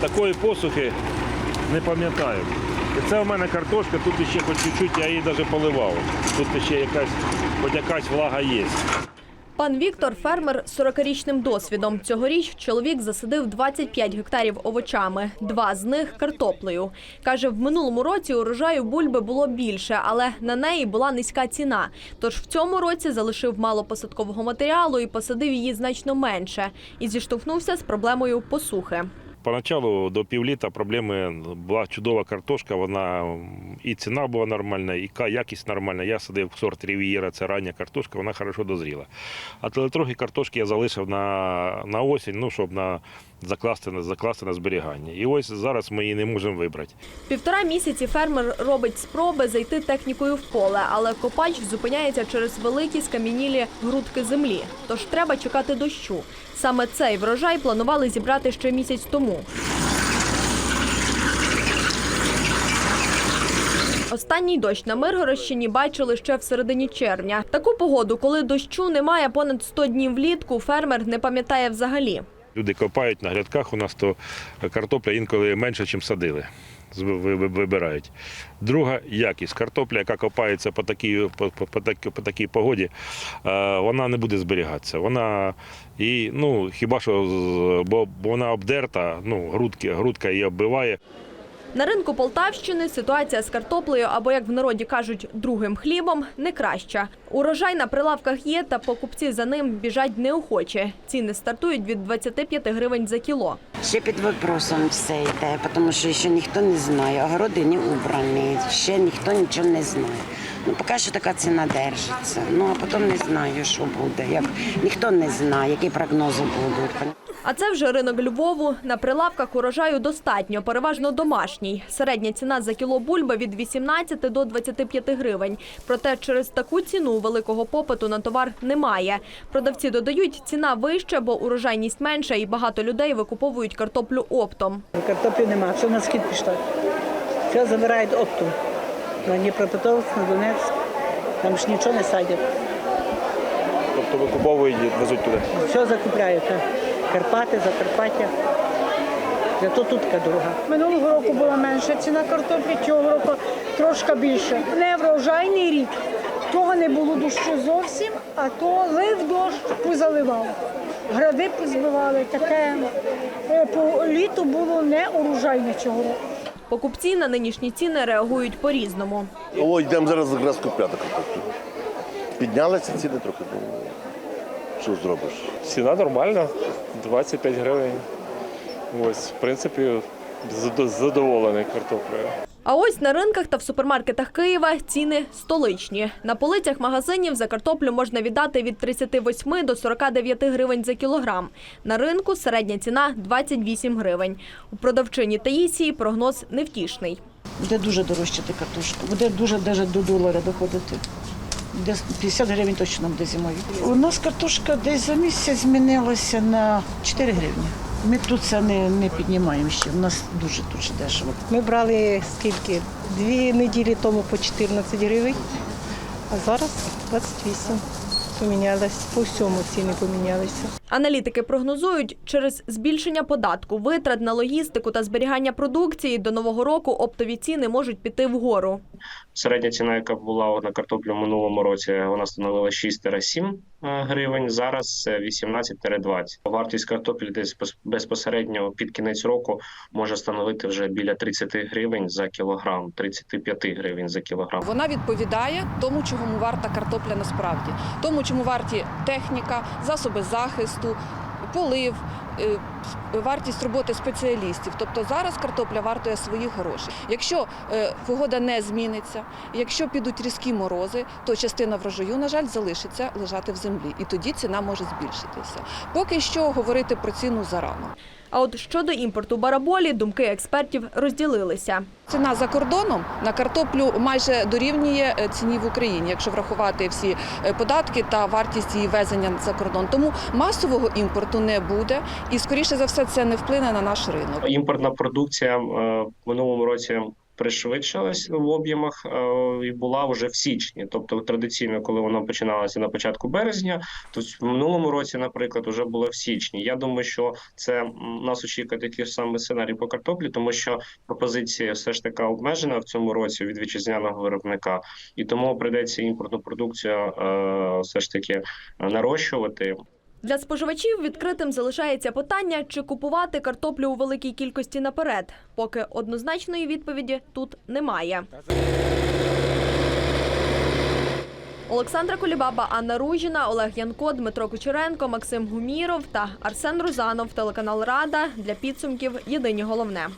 Такої посухи не пам'ятаю. Це у мене картошка, тут ще хоч чуть-чуть, я її навіть поливав. Тут ще якась, хоч якась влага є. Пан Віктор фермер з 40-річним досвідом. Цьогоріч чоловік засадив 25 гектарів овочами, два з них картоплею. Каже, в минулому році урожаю бульби було більше, але на неї була низька ціна. Тож в цьому році залишив мало посадкового матеріалу і посадив її значно менше. І зіштовхнувся з проблемою посухи. Поначалу до півліта проблеми була чудова картошка, вона і ціна була нормальна, і якість нормальна. Я садив сорт Рівієра, це рання картошка, вона хорошо дозріла. А теле трохи картошки я залишив на, на осінь, ну, щоб на, закласти, на- закласти на зберігання. І ось зараз ми її не можемо вибрати. Півтора місяці фермер робить спроби зайти технікою в поле, але копач зупиняється через великі скам'янілі грудки землі. Тож треба чекати дощу. Саме цей врожай планували зібрати ще місяць тому. Останній дощ на Миргородщині бачили ще в середині червня. Таку погоду, коли дощу немає понад 100 днів влітку, фермер не пам'ятає взагалі. Люди копають на грядках, у нас то картопля інколи менше, ніж садили. Вибирають. Друга якість. Картопля, яка копається по такій, по, по, по такій погоді, е, вона не буде зберігатися. Вона і, ну, хіба що, бо, бо вона обдерта, ну, грудки, грудка її оббиває. На ринку Полтавщини ситуація з картоплею, або як в народі кажуть, другим хлібом, не краща. Урожай на прилавках є, та покупці за ним біжать неохоче. Ціни стартують від 25 гривень за кіло. Ще під вопросом все йде, тому що ще ніхто не знає. Огороди не убрані, ще ніхто нічого не знає. Ну, поки що така ціна держиться. Ну а потім не знаю, що буде. Як ніхто не знає, які прогнози будуть. А це вже ринок Львову. На прилавках урожаю достатньо, переважно домашній. Середня ціна за кіло бульби від 18 до 25 гривень. Проте через таку ціну великого попиту на товар немає. Продавці додають, ціна вища, бо урожайність менша і багато людей викуповують картоплю оптом. Картоплі нема, все на схід пішло. Все забирають оптом. На Дніпропетровськ, на Донецьк. Там ж нічого не садять. Тобто викуповують і везуть туди. Все закупляють. так. Карпати, Закарпаття. Зато тут така дорога. Минулого року була менша ціна картоплі, цього року трошки більше. Не врожайний рік. Того не було дощу зовсім, а то лив дощ, позаливав. Гради позбивали, таке е, по літу було не урожайне цього року. Покупці на нинішні ціни реагують по-різному. О, йдемо зараз якраз купляти картоплю. Піднялися ціни трохи. Що зробиш? Ціна нормальна, 25 гривень. Ось, в принципі, задоволений картоплею. А ось на ринках та в супермаркетах Києва ціни столичні. На полицях магазинів за картоплю можна віддати від 38 до 49 гривень за кілограм. На ринку середня ціна 28 гривень. У продавчині Таїсії прогноз невтішний. Буде дуже дорожчати картошка. Буде дуже навіть до долара доходити. Буде 50 гривень точно буде зимою. У нас картошка десь за місяць змінилася на 4 гривні. Ми тут це не, не піднімаємо ще. У нас дуже дуже дешево. Ми брали скільки? Дві неділі тому по 14 гривень, а зараз 28. Помінялась, по всьому ціни помінялися. Аналітики прогнозують, через збільшення податку, витрат на логістику та зберігання продукції до нового року оптові ціни можуть піти вгору. Середня ціна, яка була на картоплю в минулому році, вона становила 6-7 гривень. Зараз це 18-20. Вартість картоплі десь пос- безпосередньо під кінець року може становити вже біля 30 гривень за кілограм, 35 гривень за кілограм. Вона відповідає тому, чому варта картопля насправді, тому, чому варті техніка, засоби захисту, полив. Е, Вартість роботи спеціалістів, тобто зараз картопля вартує своїх грошей. Якщо е, погода не зміниться, якщо підуть різкі морози, то частина врожаю, на жаль, залишиться лежати в землі, і тоді ціна може збільшитися. Поки що говорити про ціну зарано. А от щодо імпорту бараболі, думки експертів розділилися. Ціна за кордоном на картоплю майже дорівнює е, ціні в Україні, якщо врахувати всі податки та вартість її везення за кордон. Тому масового імпорту не буде, і скоріше за все це не вплине на наш ринок. Імпортна продукція е, в минулому році пришвидшилась в об'ємах е, і була вже в січні. Тобто, традиційно, коли воно починалося на початку березня, то в минулому році, наприклад, вже було в січні. Я думаю, що це нас очікує такий ж самий сценарій по картоплі, тому що пропозиція все ж таки обмежена в цьому році від вітчизняного виробника, і тому прийдеться імпортну продукцію е, все ж таки нарощувати. Для споживачів відкритим залишається питання, чи купувати картоплю у великій кількості наперед. Поки однозначної відповіді тут немає. Олександра Колібаба, Анна Ружіна, Олег Янко, Дмитро Кучеренко, Максим Гуміров та Арсен Рузанов. Телеканал Рада для підсумків. Єдині головне.